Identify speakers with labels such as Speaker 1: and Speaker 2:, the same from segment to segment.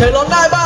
Speaker 1: Tell them,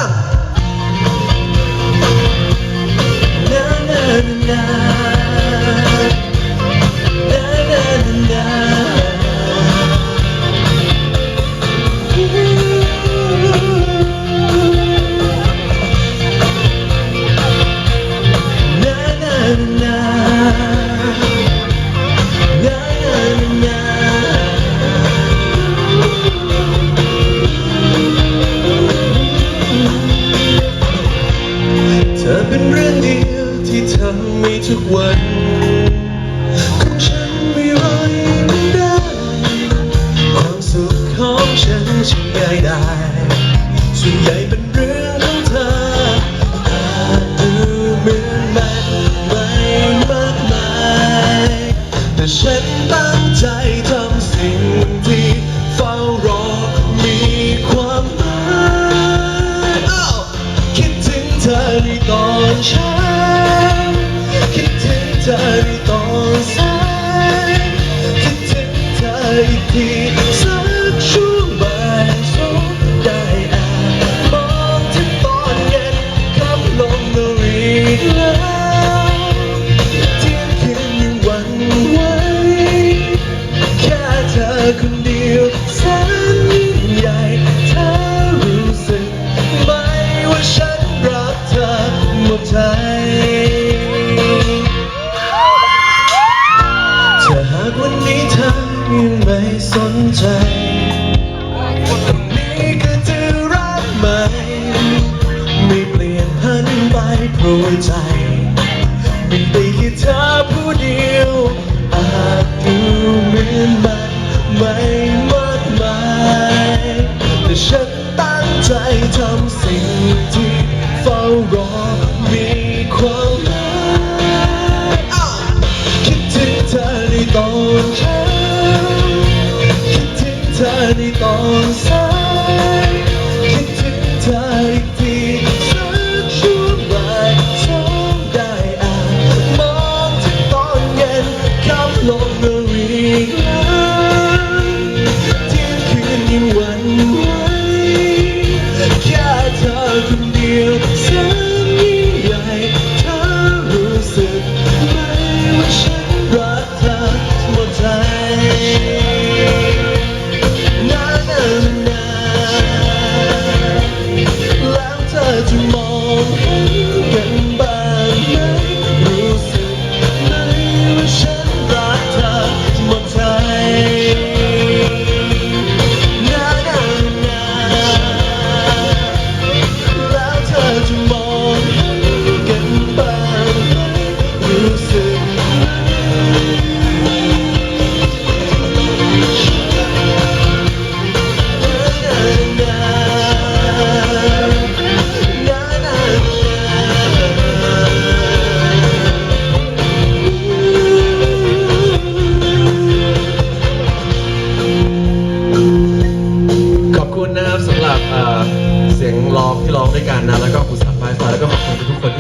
Speaker 1: ส่วนใหญ่เป็นเรื่องของเธออาจดูเหมือนมันไม่มากมาย แต่ฉันตั้งใจทำสิ่งที่เฝ้ารอมีความหมายอ้าวคิดถึงเธอในตอนเช้าคิดถึงเธอ ราะว่าใจมีได้แค่เธอผู้เดียว อาจดูเหมือนมันไม่มากมายแต่ฉันตั้งใจทำสิ่งที่เฝ้ารอมีความหมายคิดถึงเธอในตอนเช้าคิดถึงเธอในตอนสายคิดถึงเธออีกที วัน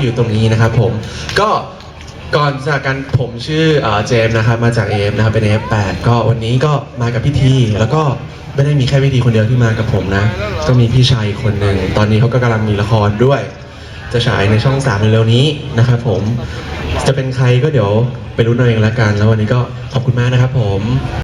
Speaker 2: อยู่ตรงนี้นะครับผมก็ก่อนจากกันผมชื่อเอ่อเจมส์นะครับมาจากเอฟนะครับเป็น F8 ก็วันนี้ก็มากับพี่ทีแล้วก็ไม่ได้มีแค่พี่ทีคนเดียวที่มากับผมนะ ก็มีพี่ชายอีกคนหนึ่งตอนนี้เขาก็กำลังมีละครด้วย จะฉายในช่องสามเร็วๆนี้นะครับผมจะเป็นใครก็เดี๋ยวไปรู้นเอาเองละกัน แล้ววันนี้ก็ขอบคุณมากนะครับผม